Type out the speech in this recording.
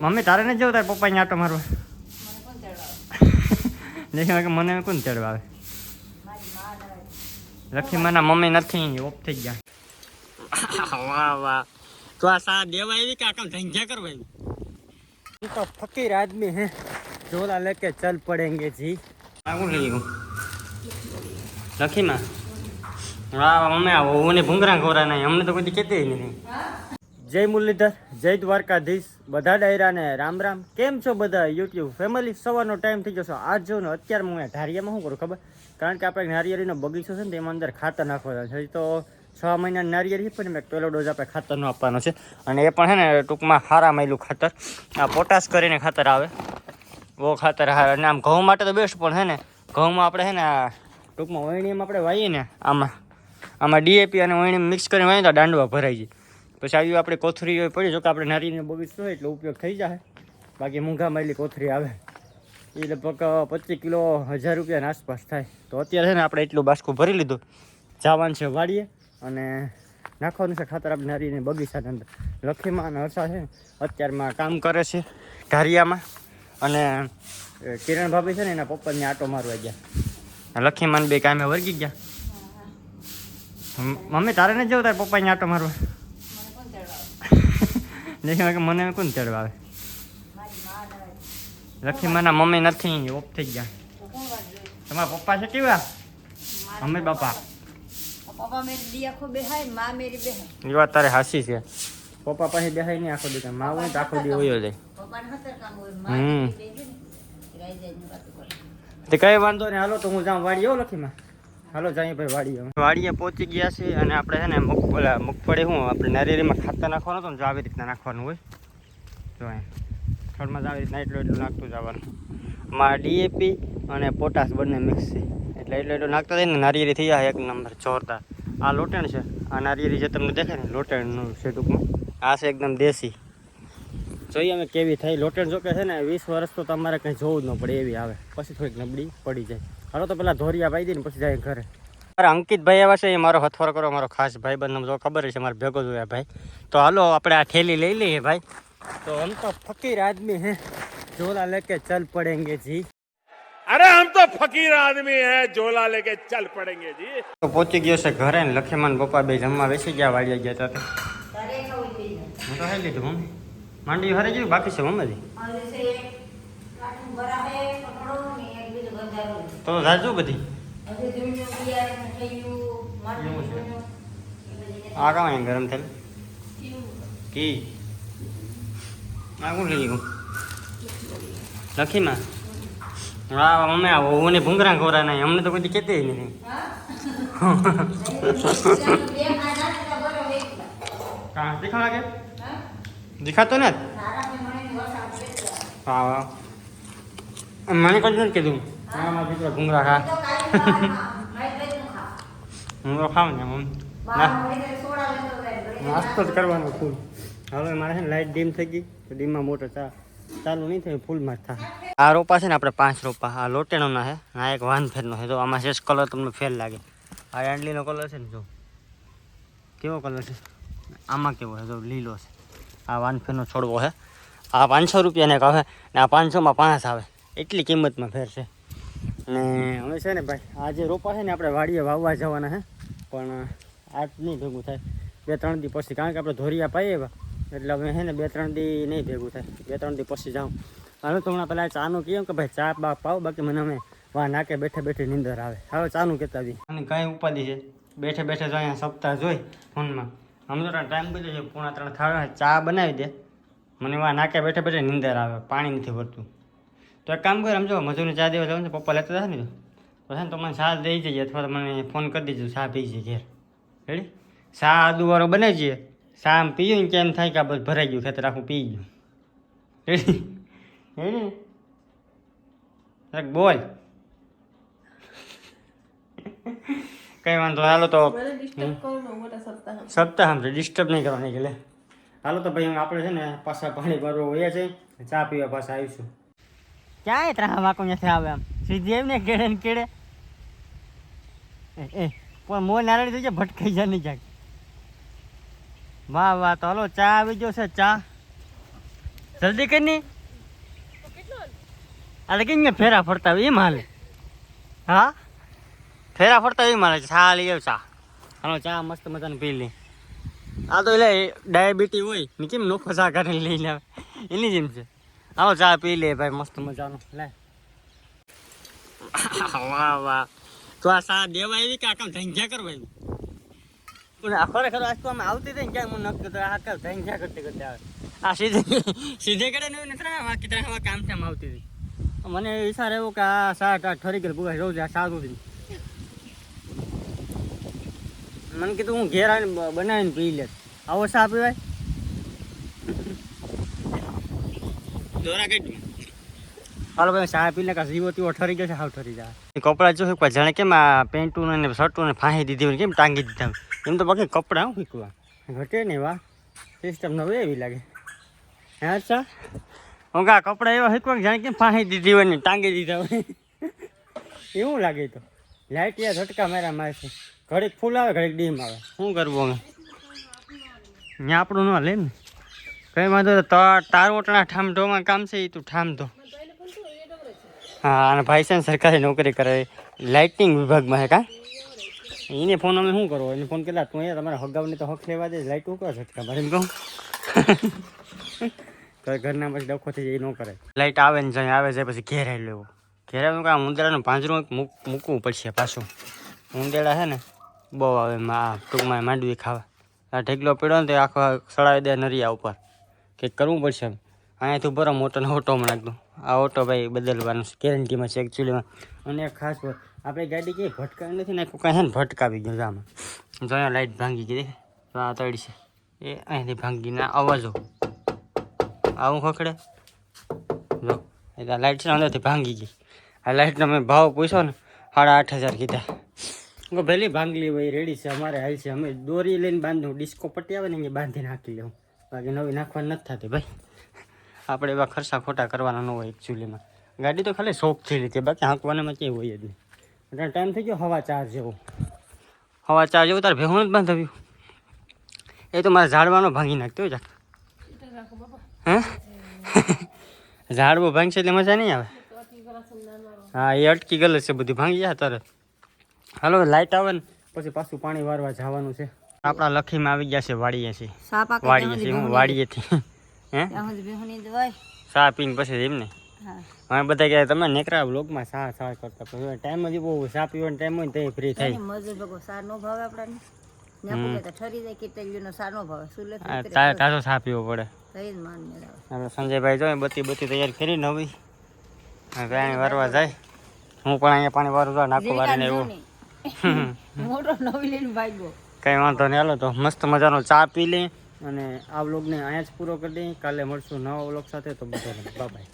Mummy તારે નથી જવું તારે પપ્પા આટો મારવા? દેખી મને કોણ ચડવા આવે? લખી માના મમ્મી નથી ઓફ થઈ ગયા. વાહ વાહ. તો આ સા દેવા આવી કે આકલ ધંધ્યા કરવા આવી? તો ફકીર આદમી હે. જોલા લેકે ચલ પડેંગે જી. આગું લઈ હું લખી માં. વાહ મમ્મી આ ઓને ભૂંગરા ખોરા નહીં અમને તો કોઈ કહેતી નહીં જય મુરલીધર, જય દ્વારકાધીશ. બધા ડાયરાને રામ રામ. કેમ છો બધા? યુટ્યુબ ફેમિલી, સવારનો ટાઈમ થઈ જશો. આજ જો અત્યારે હું ધારિયામાં શું કરું ખબર? કારણ કે આપણે નારિયેળીનો બગીચો છે ને, તેમાં અંદર ખાતર નાખવાનો છે. તો છ મહિના નારિયેળી પણ મેં પહેલો ડોઝ આપણે ખાતરનો આપવાનો છે. અને એ પણ છે ને, ટૂંકમાં હારા માયલું ખાતર. આ પોટાશ કરીને ખાતર આવે. બહુ ખાતર હારા. અને આમ ઘઉં માટે તો બેસ્ટ પણ છે ને, ઘઉંમાં આપણે છે ને ટૂંકમાં વણીમાં આપણે વાઈએ ને, આમાં આમાં ડીએપી અને વણી મિક્સ કરીને વાઈએ તો દાંડવા ભરાઈ જાય. પછી આવી આપણે કોથરી પડી જો કે આપણે નારીને બગીચો હોય એટલે ઉપયોગ થઈ જાય બાકી મૂંઘા માયલી કોથરી આવે. એ લગભગ પચીસ કિલો, હજાર રૂપિયાની આસપાસ થાય. તો અત્યારે છે ને આપણે એટલું બાસકું ભરી લીધું. જવાનું છે વાડીએ અને નાખવાનું છે ખાતર આપણે નારીને બગીચાની અંદર. લખીમાં અને હર્ષા છે અત્યારમાં કામ કરે છે ધારિયામાં. અને કિરણ ભાભી છે ને એના પપ્પાને આટો મારવા ગયા. લખીમાન બે કામે વર્ગી ગયા. મમ્મી, તારે ને જવું તારે પપ્પાને આટો મારવા? દેખી કે મને કોણ તેડવા આવે? મારી માં મમ્મી નથી ઓફ થઈ ગયા. તમારા પપ્પા છે કેવા? મમ્મી બાપા. એ વાત તારે હાસી છે. પપ્પા પાસે બેહાય નહીં આખો દી માં હોય તો આખો દી હોય જાય હમ. તે કઈ વાંધો નહીં. હાલો તો હું જાઉં વાડી આવું લખીમાં. હાલો જાય વાડીએ વાડીએ પહોંચી ગયા છે અને આપણે છે ને મગફળા મગફળી શું, આપણે નારિયેળીમાં ખાતર નાખવાનું હતું ને, જો આવી રીતના નાખવાનું હોય. જો થડમાં આવી રીતના એટલું એટલું નાખતું જવાનું. માં ડીએપી અને પોટાશ બંને મિક્સ છે. એટલે એટલું એટલું નાખતા થઈને ને, નારિયેળી થઈ જાય એક નંબર, જોરદાર. આ લોટણ છે. આ નારિયેળી જે તમને દેખાય ને, લોટણનું છે ટૂંકમાં. આ છે એકદમ દેશી. જોઈએ અમે કેવી થઈ? લોટેડ જોકે છે ને વીસ વર્ષ તો તમારે કંઈ જોવું જ ન પડે એવી આવે. પછી થોડીક નબળી પડી જાય. હાલો તો પેલા ધોરિયા પાઈ દે ને પછી જાય ઘરે. મારા અંકિતભાઈ આવ્યા છે એ મારો હથવારો કરો મારો ખાસ ભાઈ બંધ જો ખબર છે મારે ભેગો જોયા ભાઈ. તો હાલો આપણે આ થેલી લઈ લઈએ ભાઈ. તો આમ તો ફકીર આદમી હે. ઝોલા લેકે ચલ પડેંગે જી. અરે આમ તો ફકીર આદમી હે ઝોલા લેકે ચલ પડેંગે જી. તો પહોંચી ગયો છે ઘરે ને લખેમાન પપ્પા બે જમવા બેસી ગયા વાળિયા ગયા હતા હું તો ખાઈ લીધું મમ્મી. માંડી હરે ગયું બાકી છે મમ્મી તો જાજુ બધી. આ કામ અહીં ગરમ થયેલ? કી? આ કોણ લઈ ગયું? લખીમાં? હા મમ્મી આ ઓને ભૂંગરા ખોરા નહીં. અમને તો કોઈ કહેતી નહીં. કાં દેખાવા લાગે? દેખાતો ને તારા મેં મને વસાવ બેસલા. હા હા મને કશું નથી કીધું હા મારા દીકરો ભૂંગરા ખા તો કાંઈ ખાવાનું. ભાઈ ભાઈનું ખા. હું તો ખાઉં ને મમ્મી બહાર મળીને સોડા લેતો જાય. ઘરે નાસ્તો જ કરવાનો ફૂલ હવે મારે છે ને લાઇટ ડીમ થઈ ગઈ તો ડીમમાં મોટર ચા ચાલુ નહીં થયું ફૂલમાં જ થાય આ રોપા છે ને આપણે પાંચ રોપા આ લોટેણોના છે અને આ એક વાન ફેરનો છે તો આમાં શેષ કલર તમને ફેર લાગે આ એન્ડલીનો કલર છે ને જો કેવો કલર છે આમાં કેવો છે જો લીલો છે આ વાનફેનો છોડવો છે આ પાંચસો રૂપિયાને એક ને આ પાંચસોમાં પાંચ આવે. એટલી કિંમતમાં ફેર છે. અને હવે છે ને ભાઈ, આ જે રોપા છે ને આપણે વાડીએ વાવવા જવાના છે પણ આજ નહીં ભેગું થાય. બે ત્રણ દી પછી, કારણ કે આપણે ધોરિયા પાઈએ એટલે હવે છે ને બે ત્રણ દી નહીં ભેગું થાય. બે ત્રણ દી પછી જાઉં. હવે તો હમણાં પહેલાં ચાનું કહ્યું કે ભાઈ, ચા બા પાવ, બાકી મને અમે વા નાકે બેઠે બેઠે નીંદર આવે. હવે ચાનું કહેતા બી અને કાંઈ ઉપાધિ છે? બેઠે બેઠે જો અહીંયા સપ્તાહ જોઈ ફોનમાં. તો ટાઈમ બધો છે પોણા ત્રણ ખાવા ચા બનાવી દે. મને એવા નાકે બેઠે બેઠે નીંદર આવે પાણી નથી ભરતું. તો એક કામ કર સમજો મજૂરની ચા દેવા જવાનું પપ્પા લેતા હતા ને તો છે ને તો મને ચા દઈ જઈએ અથવા તો મને ફોન કરી દેજો ચા પી જઈએ ઘેર. રેડી ચા આદુવાળો બનાવીએ ચા આમ પીયું ને કેમ થાય કે આ બધું ભરાઈ ગયું ખેતર આખું પી ગયું. રેડી રેડી એક બોલ. કઈ વાંધો હાલો તો. સપ્તાહ આમ ડિસ્ટર્બ નહીં કરવાની નીકળે હાલો તો ભાઈ આપણે છે ને પાછા પાણી ભરવા હોઈએ છે. ચા પીવા પાછા આવીશું. ક્યાંય ત્રણ વાકો નથી આવે આમ? સીધી એમને કેડે ને કેડે એ એ, પણ મો નારળી થઈ જાય ભટકાઈ જાય નહીં જાય વાહ વાહ, તો હાલો, ચા આવી ગયો છે, ચા. જલ્દી કરી ની. અરે કઈ ને ફેરા ફરતા હોય એમ હાલે. હા? ફેરા ફરતા હોય એમ હાલે ચા લઈ આવ ચા. હાલો, ચા મસ્ત મજાની પી લે. આ તો એટલે ડાયાબિટી હોય, ને કેમ નોખો ચા કરીને લઈને આવે? એની જેમ છે. આવો ચા પી લે ભાઈ, મસ્ત મજાનો. લે. વાહ વાહ. તો આ સા દેવા એવી કે આ કામ ધંધ્યા કરવા એવી પણ આ ખરેખર આજ તો અમે આવતી હતી ને હું મને નક્કી તો આ કામ ધંધ્યા કરતી કરતી આવે. આ સીધે સીધે કડે ને નથી કિતરા આવા કામ છે આવતી હતી. મને વિચાર એવો કે આ સાત આઠ ઠરી ગયેલ ભૂગા રોજ આ સારું હતી મને કીધું હું ઘેર આવીને બનાવીને પી લે. આવો ચા પીવાય દોરા કઈ હાલો ભાઈ ચા પીને કે જીવો તીવો ઠરી ગયો છે હાવ ઠરી જાય. કપડાં જો શીખવા જાણે કેમ આ પેન્ટું ને શર્ટું ને ફાંસી દીધી હોય ને કેમ ટાંગી દીધા હોય. એમ તો બાકી કપડાં હું શીખવા? ઘટે નહીં વાહ સિસ્ટમ નવી એવી લાગે. હા અચ્છા હું કા કપડાં એવા શીખવા જાણે કેમ ફાંસી દીધી હોય ને ટાંગી દીધા હોય? એવું લાગે તો. લાઇટ યા ઝટકા મારા મારે છે ઘડીક ફૂલ આવે ઘડીક ડીમ આવે. શું કરવું અમે? ત્યાં આપણું ન લે ને. કઈ વાંધો તારું ઓટણા ઠામઢોમાં કામ છે એ તું ઠામઢો હા, અને ભાઈ છે સરકારી નોકરી કરે, લાઇટિંગ વિભાગમાં હે કા? એને ફોન અમે શું કરવો? એને ફોન કેટલા તું અહીંયા તમારા હગાવને તો હક લેવા દે, લાઇટ ઉકળો છટકા મારે એમ કહું? ઘરના પછી ડખો થઈ જાય એ ન કરે. લાઇટ આવે ને જાય, આવે છે પછી ઘેરાઈ લેવો. ઘેરાયું આવ્યું કામ ઉંદરાનું પાંજરું મૂકવું પડશે પાછું. ઉંદેડા છે ને, બહુ આવે ટૂંકમાં માંડવી ખાવા. આ ઢેકલો પીડ્યો ને તો આખો સળાવી દે નરિયા ઉપર. કંઈક કરવું પડશે એમ. અહીંયાથી બરો મોટો ઓટોમાં નાખતું આ ઓટો ભાઈ બદલવાનું છે. ગેરંટીમાં છે એકચ્યુઅલીમાં અને ખાસ આપણી ગાડી કઈ ભટકાવી નથી ને, કાંઈ છે ને ભટકાવી ગયું આમાં. જો લાઇટ ભાંગી ગઈ તો આ તળી છે. એ અહીંયાથી ભાંગીને અવાજો આવું ખખડે. જો, એ તો લાઇટ છે અંદરથી ભાંગી ગઈ. આ લાઇટનો મેં ભાવ પૂછ્યો ને, સાડા આઠ હજાર કીધા. ભલે ભાંગલી હોય, રેડી છે, અમારે હાલ છે. અમે દોરી લઈને બાંધું, ડિસ્કો પટી આવે ને અહીંયા બાંધી નાખી લઉં બાકી નવી નાખવાની નથી થતી ભાઈ. આપણે એવા ખર્ચા ખોટા કરવાના ન હોય એકચ્યુઅલીમાં ગાડી તો ખાલી શોખથી લીધી, બાકી હાંકવાનામાં ક્યાંય હોય જ નહીં. એટલે ટાઈમ થઈ ગયો, હવા ચાર જેવો. હવા ચાર જેવું, તારે ભેગું જ બાંધાવ્યું? એ તો મારે ઝાડવાનો ભાંગી નાખતો હોય હે? ઝાડવો ભાંગશે એટલે મજા નહીં આવે? હા, એ અટકી ગયેલ છે, બધું ભાંગી જાય તરત હાલો લાઇટ આવે ને. પછી પાછું પાણી વારવા જવાનું છે. આપણા લખીમાં આવી ગયા છે વાડીએ છીએ. સા પાકે વાડીએ છે હું બેહુની દવાઈ ચા પીને પછી એમને હા. હવે બધા કહે તમે નેકરા બ્લોગમાં સા સા કરતા? પછી ટાઈમ જ બહુ ચા પીવાનો ટાઈમ હોય ને તો ફ્રી થાય. મજૂર ભગો સા નો ભાવે આપણને. નો નો જ સંજયભાઈ જોઈએ બત્તી બત્તી તૈયાર કરી નવી. પાણી વારવા જાય. હું પણ અહીંયા પાણી વારું છું નાખો વારીને એવું મોટો નવી લઈને ભાગ્યો. કંઈ વાંધો નહીં, હાલો તો મસ્ત મજાનો ચા પી લે અને આ વ્લોગને અહીંયા જ પૂરો કરી દઈએ. કાલે મળશું નવા વ્લોગ સાથે, તો બધાને બાય